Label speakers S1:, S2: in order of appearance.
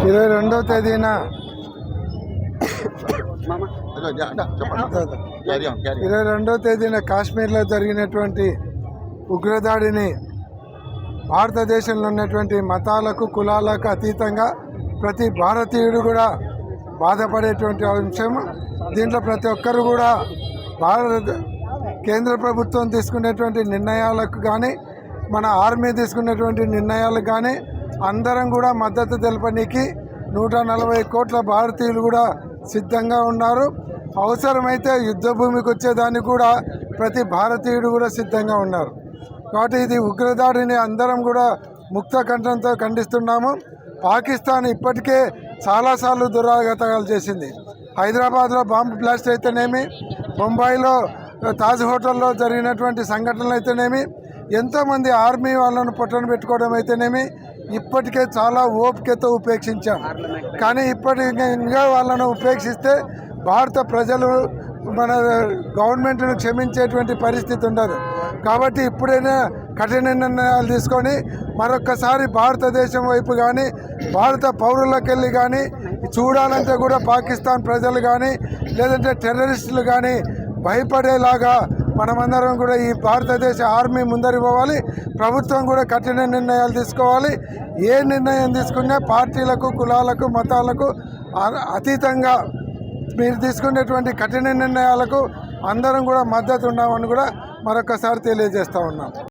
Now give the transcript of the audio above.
S1: ఇరవై రెండవ తేదీన ఇరవై రెండవ తేదీన కాశ్మీర్లో జరిగినటువంటి ఉగ్రదాడిని భారతదేశంలో ఉన్నటువంటి మతాలకు కులాలకు అతీతంగా ప్రతి భారతీయుడు కూడా బాధపడేటువంటి అంశం. దీంట్లో ప్రతి ఒక్కరు కూడా భారత కేంద్ర ప్రభుత్వం తీసుకునేటువంటి నిర్ణయాలకు కానీ మన ఆర్మీ తీసుకునేటువంటి నిర్ణయాలకు కానీ అందరం కూడా మద్దతు తెలపడానికి నూట నలభై కోట్ల భారతీయులు కూడా సిద్ధంగా ఉన్నారు. అవసరమైతే యుద్ధ భూమికి వచ్చేదానికి కూడా ప్రతి భారతీయుడు కూడా సిద్ధంగా ఉన్నారు. కాబట్టి ఇది ఉగ్రదాడిని అందరం కూడా ముక్త కంఠంతో ఖండిస్తున్నాము. పాకిస్తాన్ ఇప్పటికే చాలాసార్లు దురాగతాలు చేసింది. హైదరాబాద్లో బాంబు బ్లాస్ట్ అయితేనేమి బొంబాయిలో తాజ్ హోటల్లో జరిగినటువంటి సంఘటనలు అయితేనేమి ఎంతోమంది ఆర్మీ వాళ్ళను పొట్టను పెట్టుకోవడం అయితేనేమి ఇప్పటికే చాలా ఓపికతో ఉపేక్షించాం. కానీ ఇప్పటి ఇంకా వాళ్ళను ఉపేక్షిస్తే భారత ప్రజలు మన గవర్నమెంట్ను క్షమించేటువంటి పరిస్థితి ఉండదు. కాబట్టి ఇప్పుడైనా కఠిన నిర్ణయాలు తీసుకొని మరొక్కసారి భారతదేశం వైపు కానీ భారత పౌరులకెళ్ళి కానీ చూడాలంటే కూడా పాకిస్తాన్ ప్రజలు కానీ లేదంటే టెర్రరిస్టులు కానీ భయపడేలాగా మనమందరం కూడా ఈ భారతదేశ ఆర్మీ ముందరి పోవాలి. ప్రభుత్వం కూడా కఠిన నిర్ణయాలు తీసుకోవాలి. ఏ నిర్ణయం తీసుకున్నా పార్టీలకు కులాలకు మతాలకు అతీతంగా మీరు తీసుకునేటువంటి కఠిన నిర్ణయాలకు అందరం కూడా మద్దతు ఉన్నామని కూడా మరొకసారి తెలియజేస్తా ఉన్నాం.